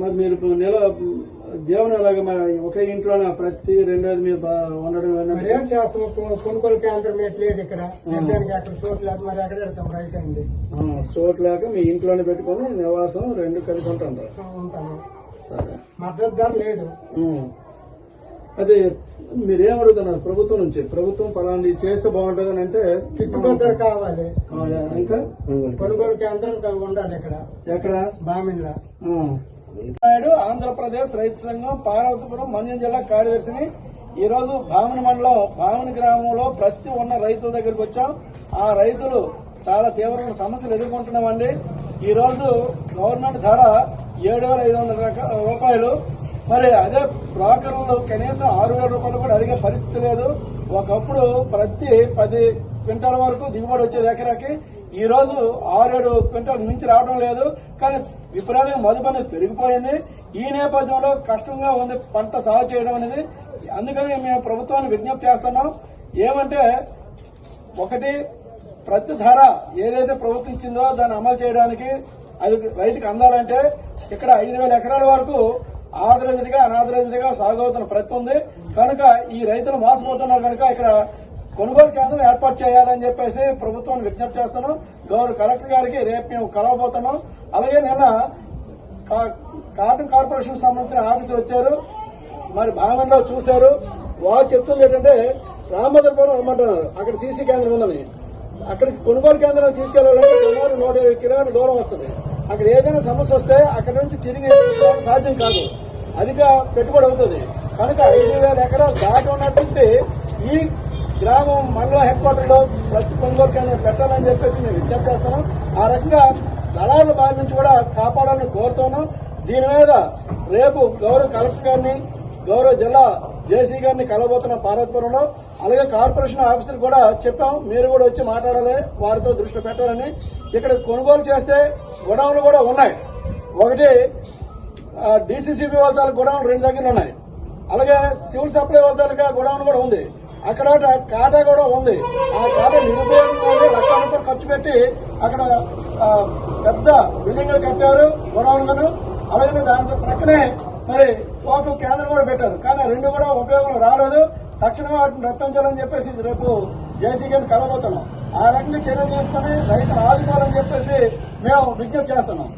మరి మీరు నెల జీవనం ఎలాగ మరి ఒకే ఇంట్లోనే? ప్రతి రెండోది మీరు ఉండడం కొనుగోలు కేంద్రం లేదు ఇక్కడ. అక్కడ చోటు లేక మరి ఎక్కడ పెడతాం రైతు అండి. చోటు లేక మీ ఇంట్లోనే పెట్టుకొని నివాసం రెండు కలిసి ఉంటాను. సరే. మద్దతు ధర లేదు. అదే మీరేం అడుగుతున్నారు ప్రభుత్వం నుంచి. ప్రభుత్వం పలాంటి చేస్తే బాగుంటుంది అంటే గిట్టుబాటు ధర కావాలి? ఇంకా? కొనుగోలు కేంద్రం ఉండాలి ఇక్కడ. ఎక్కడ? బామిన్లా. నాయుడు ఆంధ్రప్రదేశ్ రైతు సంఘం పార్వతీపురం మన్యం జిల్లా కార్యదర్శిని. ఈ రోజు భామని మండలం భామని గ్రామంలో ప్రతి ఉన్న రైతుల దగ్గరికి వచ్చాం. ఆ రైతులు చాలా తీవ్రమైన సమస్యలు ఎదుర్కొంటున్నామండి. ఈ రోజు గవర్నమెంట్ ధర ఏడు వేల ఐదు వందల రూపాయలు. మరి అదే బ్రోకర్లు కనీసం ఆరు వేల రూపాయలు కూడా అడిగే పరిస్థితి లేదు. ఒకప్పుడు ప్రతి పది క్వింటాల వరకు దిగుబడి వచ్చేది ఎకరాకి ఈ రోజు ఆరేడు క్వింటాల్ మించి రావడం లేదు. కానీ విపరీతంగా మదుపు పెరిగిపోయింది. ఈ నేపథ్యంలో కష్టంగా ఉంది పంట సాగు చేయడం అనేది. అందుకని మేము ప్రభుత్వాన్ని విజ్ఞప్తి చేస్తున్నాం. ఏమంటే ఒకటి ప్రతి ధర ఏదైతే ప్రభుత్వం ఇచ్చిందో దాన్ని అమలు చేయడానికి అది రైతుకు అందాలంటే ఇక్కడ ఐదు వేల ఎకరాల వరకు ఆథరైజ్డ్గా అనాథరైజ్డ్గా సాగు అవుతున్న ప్రతి ఉంది. కనుక ఈ రైతులు మోసపోతున్నారు కనుక ఇక్కడ కొనుగోలు కేంద్రం ఏర్పాటు చేయాలని చెప్పేసి ప్రభుత్వాన్ని విజ్ఞప్తి చేస్తున్నాం. గౌరవ కలెక్టర్ గారికి రేపు మేము కలవబోతున్నాం. అలాగే నిన్న కా- కాటన్ కార్పొరేషన్ సంబంధించిన ఆఫీసర్ వచ్చారు. మరి భాగంలో చూశారు. వారు చెప్తుంది ఏంటంటే రామభద్రపురం రమ్మంటున్నారు. అక్కడ సీసీ కేంద్రం ఉందని. అక్కడికి కొనుగోలు కేంద్రం తీసుకెళ్ళాలంటే సుమారు నూట ఇరవై కిలోమీటర్ల దూరం వస్తుంది. అక్కడ ఏదైనా సమస్య వస్తే అక్కడ నుంచి తిరిగి సాధ్యం కాదు. అధిక పెట్టుబడి అవుతుంది. కనుక ఐదు వేల ఎకరాలు దాటి ఉన్నటువంటి ఈ గ్రామం మండల హెడ్ క్వార్టర్లో ప్రతి కొనుగోలు కేంద్రం పెట్టాలని చెప్పేసి మేము విజ్ఞప్తి చేస్తున్నాం. ఆ రకంగా దళారుల బారి నుంచి కూడా కాపాడాలని కోరుతున్నాం దీని మీద రేపు గౌరవ కలెక్టర్ గారిని గౌరవ జిల్లా జేసీ గారిని కలవబోతున్న పార్వతీపురంలో అలాగే కార్పొరేషన్ ఆఫీసర్ కూడా చెప్పాం. మీరు కూడా వచ్చి మాట్లాడాలి వారితో దృష్టి పెట్టాలని. ఇక్కడ కొనుగోలు చేస్తే గొడవలు కూడా ఉన్నాయి. ఒకటి డిసిసిబి వాళ్ళ గోడౌన్ రెండు దగ్గర ఉన్నాయి. అలాగే సివిల్ సప్లై వాళ్ళ గోడౌన్ కూడా ఉంది. అక్కడ కాటా కూడా ఉంది. ఆ కాటా నిరుపయోగం లక్ష రూపాయలు ఖర్చు పెట్టి అక్కడ పెద్ద బిల్డింగ్ కట్టారు గొడవలను అలాగే దాని ప్రక్కనే మరి ఒక కేంద్రం కూడా పెట్టారు. కానీ రెండు కూడా ఉపయోగం రాలేదు. తక్షణమే వాటిని రప్పించాలని చెప్పేసి రేపు జేసీబీని కలబోతున్నాం ఆ రకంగా చర్యలు తీసుకుని రైతులు ఆదుకోవాలని చెప్పేసి మేము విజ్ఞప్తి చేస్తున్నాం.